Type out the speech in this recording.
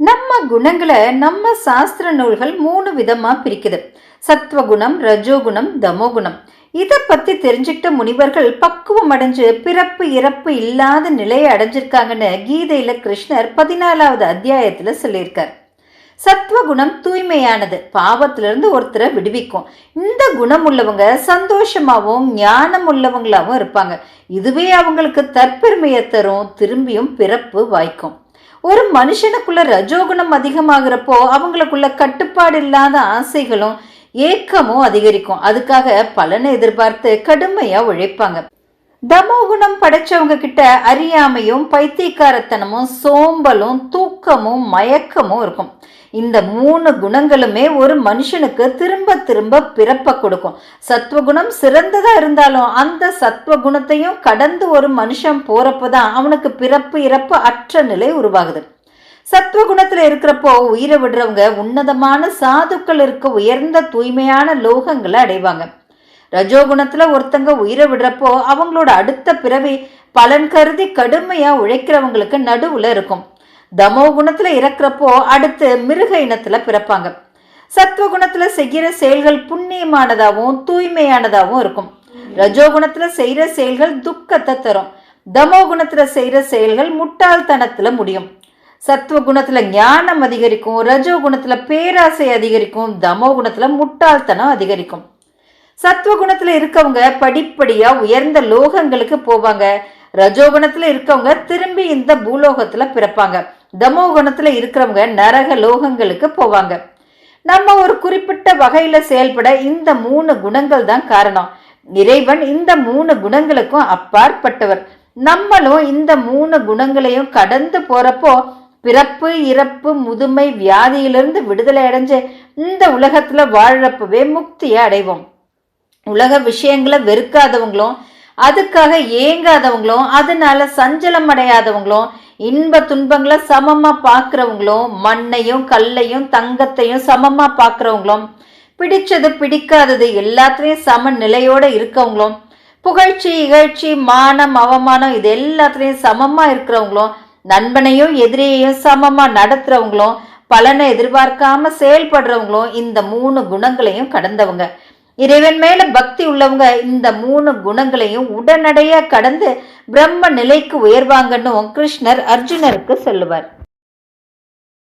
நம்ம குணங்களை நம்ம சாஸ்திர நூல்கள் மூணு விதமாக பிரிக்குது. சத்வகுணம் ரஜோகுணம் தமோகுணம். இதை பற்றி தெரிஞ்சுக்கிட்ட முனிவர்கள் பக்குவம் அடைஞ்சு பிறப்பு இறப்பு இல்லாத நிலையை அடைஞ்சிருக்காங்கன்னு கீதையில கிருஷ்ணர் பதினாலாவது அத்தியாயத்தில் சொல்லியிருக்கார். சத்வகுணம் தூய்மையானது. பாவத்திலிருந்து ஒருத்தரை விடுவிக்கும். இந்த குணம் உள்ளவங்க சந்தோஷமாகவும் ஞானம் உள்ளவங்களாகவும் இருப்பாங்க. இதுவே அவங்களுக்கு தற்பெருமையை தரும் திரும்பியும் பிறப்பு வாய்க்கும். ஒரு மனுஷனுக்குள்ள ரஜோகுணம் அதிகமாகிறப்போ அவங்களுக்குள்ள கட்டுப்பாடு இல்லாத ஆசைகளும் ஏக்கமும் அதிகரிக்கும். அதுக்காக பலனை எதிர்பார்த்து கடுமையா உழைப்பாங்க. தமோகுணம் படைச்சவங்க கிட்ட அறியாமையும் பைத்தியக்காரத்தனமும் சோம்பலும் தூக்கமும் மயக்கமும் இருக்கும். இந்த மூணு குணங்களுமே ஒரு மனுஷனுக்கு திரும்ப திரும்ப பிறப்ப கொடுக்கும். சத்வகுணம் சிறந்ததா இருந்தாலும் அந்த சத்வகுணத்தையும் கடந்து ஒரு மனுஷன் போறப்பதான் அவனுக்கு பிறப்பு இறப்பு அற்ற நிலை உருவாகுது. சத்வகுணத்துல இருக்கிறப்போ உயிரை விடுறவங்க உன்னதமான சாதுக்கள் இருக்க உயர்ந்த தூய்மையான லோகங்களை அடைவாங்க. ரஜோகுணத்துல ஒருத்தங்க உயிரை விடுறப்போ அவங்களோட அடுத்த பிறவி பலன் கருதி கடுமையா உழைக்கிறவங்களுக்கு நடுவுல இருக்கும். தமோ குணத்துல இறக்குறப்போ அடுத்து மிருக இனத்துல பிறப்பாங்க. சத்வகுணத்துல செய்கிற செயல்கள் புண்ணியமானதாகவும் தூய்மையானதாகவும் இருக்கும். ரஜோகுணத்தில் செய்கிற செயல்கள் துக்கத்தை தரும். தமோ குணத்துல செய்கிற செயல்கள் முட்டாள்தனத்துல முடியும். சத்வகுணத்துல ஞானம் அதிகரிக்கும். ரஜோ குணத்தில் பேராசை அதிகரிக்கும். தமோ குணத்துல முட்டாள்தனம் அதிகரிக்கும். சத்வகுணத்துல இருக்கவங்க படிப்படியா உயர்ந்த லோகங்களுக்கு போவாங்க. ரஜோகுணத்துல இருக்கவங்க திரும்பி இந்த பூலோகத்துல பிறப்பாங்க. தமோ இருக்கிறவங்க நரக லோகங்களுக்கு போவாங்க. நம்ம ஒரு குறிப்பிட்ட வகையில் செயல்பட இந்த மூணு குணங்கள் தான் காரணம். இறைவன் இந்த மூணு குணங்களுக்கும் அப்பாற்பட்டவர். நம்மளும் இந்த மூணு குணங்களையும் கடந்து போறப்போ பிறப்பு இறப்பு முதுமை வியாதியிலிருந்து விடுதலை அடைஞ்சு இந்த உலகத்துல வாழறப்பவே முக்தியை அடைவோம். உலக விஷயங்களை வெறுக்காதவங்களும் அதுக்காக ஏங்காதவங்களும் அதனால சஞ்சலம் அடையாதவங்களும் இன்ப துன்பங்களை சமமா பார்க்குறவங்களும் மண்ணையும் கல்லையும் தங்கத்தையும் சமமா பார்க்குறவங்களும் பிடிச்சது பிடிக்காதது எல்லாத்துலேயும் சம நிலையோடு இருக்கவங்களும் புகழ்ச்சி இகழ்ச்சி மானம் அவமானம் இது எல்லாத்துலேயும் சமமாக இருக்கிறவங்களும் நண்பனையும் எதிரியையும் சமமாக நடத்துறவங்களும் பலனை எதிர்பார்க்காம செயல்படுறவங்களும் இந்த மூணு குணங்களையும் கடந்தவங்க. இறைவன் மேல பக்தி உள்ளவங்க இந்த மூணு குணங்களையும் உடனடியாக கடந்து பிரம்ம நிலைக்கு உயர்வாங்கன்னு கிருஷ்ணர் அர்ஜுனருக்கு சொல்லுவார்.